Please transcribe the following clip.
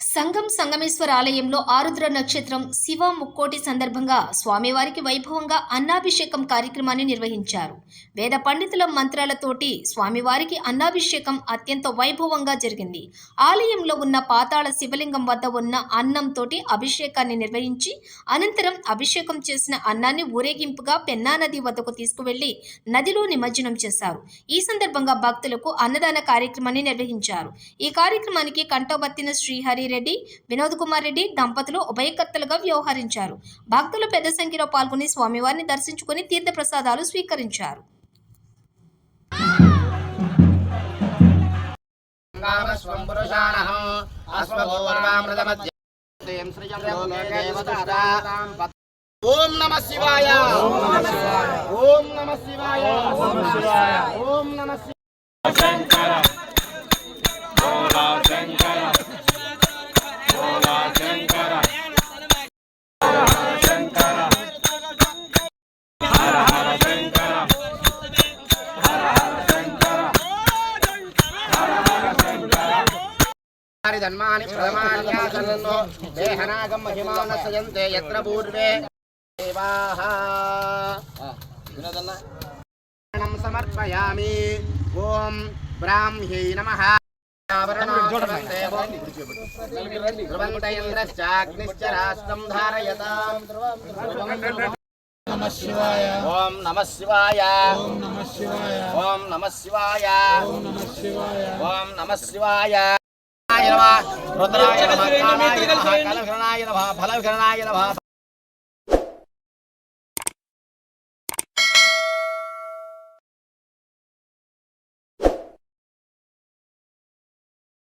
సంగమేశ్వర ఆలయంలో ఆరుద్ర నక్షత్రం శివ ముక్కోటి సందర్భంగా స్వామివారికి వైభవంగా అన్నాభిషేకం కార్యక్రమాన్ని నిర్వహించారు. వేద పండితుల మంత్రాలతోటి స్వామివారికి అన్నాభిషేకం అత్యంత వైభవంగా జరిగింది. ఆలయంలో ఉన్న పాతాళ శివలింగం వద్ద ఉన్న అన్నంతోటి అభిషేకాన్ని నిర్వహించి అనంతరం అభిషేకం చేసిన అన్నాన్ని ఊరేగింపుగా పెన్నా నది వద్దకు తీసుకువెళ్ళి నదిలో నిమజ్జనం చేశారు. ఈ సందర్భంగా భక్తులకు అన్నదాన కార్యక్రమాన్ని నిర్వహించారు. ఈ కార్యక్రమానికి కంటోబత్తిన శ్రీహరి రెడ్డి వినోద్ కుమార్ రెడ్డి దంపతులు ఉభయకర్తలుగా వ్యవహరించారు. భక్తులు పెద్ద సంఖ్యలో పాల్గొని స్వామివారిని దర్శించుకుని తీర్థప్రసాదాలు స్వీకరించారు. కామస్వం పురుషాణః అశ్వభూర్వామృతమధ్య ఓం నమ శివాయ. ఓం నమ శివాయ. ఓం నమ ధన్మాని ప్రథమాన్యాసన్నో దేహనాగం మహిమాన సయంతే యత్ర పూర్వే దేవాః వినోదన్న సమర్పయామి ఓం బ్రాహ్మ్యై నమః ధ్రువంతైంద్రశ్చాగ్నిశ్చ రాష్ట్రం ధారయతాం శివాయ ఓం నమ శివాయ ఓం నమ శివాయ ఓం నమ శివాయ ఓం నమ శివాయ రుద్రాయ నమః కాలాయ నమః ఫలఘరణాయ నమః.